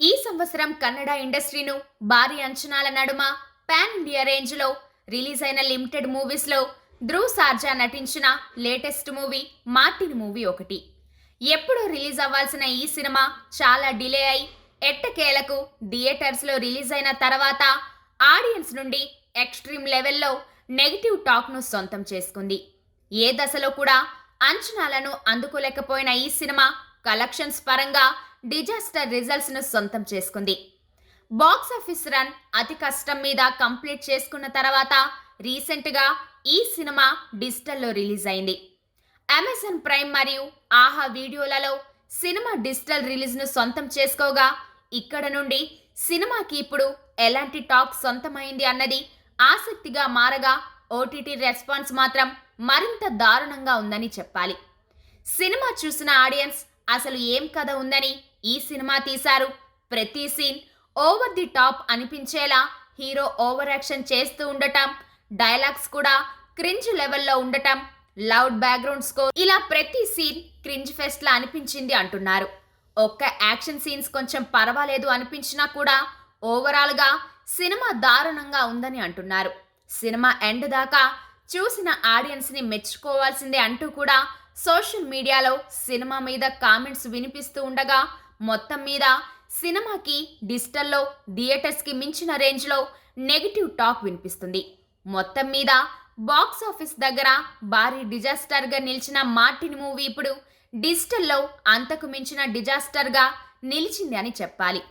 ఈ సంవత్సరం కన్నడ ఇండస్ట్రీను భారీ అంచనాల నడుమ పాన్ ఇండియా రేంజ్లో రిలీజ్ అయిన లిమిటెడ్ మూవీస్లో ధ్రువ్ సార్జా నటించిన లేటెస్ట్ మూవీ మార్టిన్ మూవీ ఒకటి. ఎప్పుడో రిలీజ్ అవ్వాల్సిన ఈ సినిమా చాలా డిలే అయి ఎట్టకేలకు థియేటర్స్లో రిలీజ్ అయిన తర్వాత ఆడియన్స్ నుండి ఎక్స్ట్రీమ్ లెవెల్లో నెగిటివ్ టాక్ను సొంతం చేసుకుంది. ఏ దశలో కూడా అంచనాలను అందుకోలేకపోయిన ఈ సినిమా కలెక్షన్స్ పరంగా డిజాస్టర్ రిజల్ట్స్ను సొంతం చేసుకుంది. బాక్స్ ఆఫీస్ రన్ అతి కష్టం మీద కంప్లీట్ చేసుకున్న తర్వాత రీసెంట్గా ఈ సినిమా డిజిటల్లో రిలీజ్ అయింది. అమెజాన్ ప్రైమ్ మరియు ఆహా వీడియోలలో సినిమా డిజిటల్ రిలీజ్ను సొంతం చేసుకోగా ఇక్కడ నుండి సినిమాకి ఇప్పుడు ఎలాంటి టాక్ సొంతమైంది అన్నది ఆసక్తిగా మారగా ఓటీటీ రెస్పాన్స్ మాత్రం మరింత దారుణంగా ఉందని చెప్పాలి. సినిమా చూసిన ఆడియన్స్ అసలు ఏం కథ ఉందని ఈ సినిమా తీశారు. ప్రతి సీన్ ఓవర్ ది టాప్ అనిపించేలా హీరో ఓవర్ యాక్షన్ చేస్తూ ఉండటం డైలాగ్స్ కూడా క్రింజ్ లెవెల్లో ఉండటం లౌడ్ బ్యాక్గ్రౌండ్ స్కోర్ ఇలా ప్రతి సీన్ క్రింజ్ ఫెస్ట్ లా అనిపించింది అంటున్నారు. ఒక్క యాక్షన్ సీన్స్ కొంచెం పర్వాలేదు అనిపించినా కూడా ఓవరాల్గా సినిమా దారుణంగా ఉందని అంటున్నారు. సినిమా ఎండ్ దాకా చూసిన ఆడియన్స్ని మెచ్చుకోవాల్సిందే అంటూ కూడా సోషల్ మీడియాలో సినిమా మీద కామెంట్స్ వినిపిస్తూ ఉండగా మొత్తం మీద సినిమాకి డిజిటల్లో థియేటర్స్కి మించిన రేంజ్లో నెగిటివ్ టాక్ వినిపిస్తుంది. మొత్తం మీద బాక్స్ ఆఫీస్ దగ్గర భారీ డిజాస్టర్గా నిలిచిన మార్టిన్ మూవీ ఇప్పుడు డిజిటల్లో అంతకు మించిన డిజాస్టర్గా నిలిచింది అని చెప్పాలి.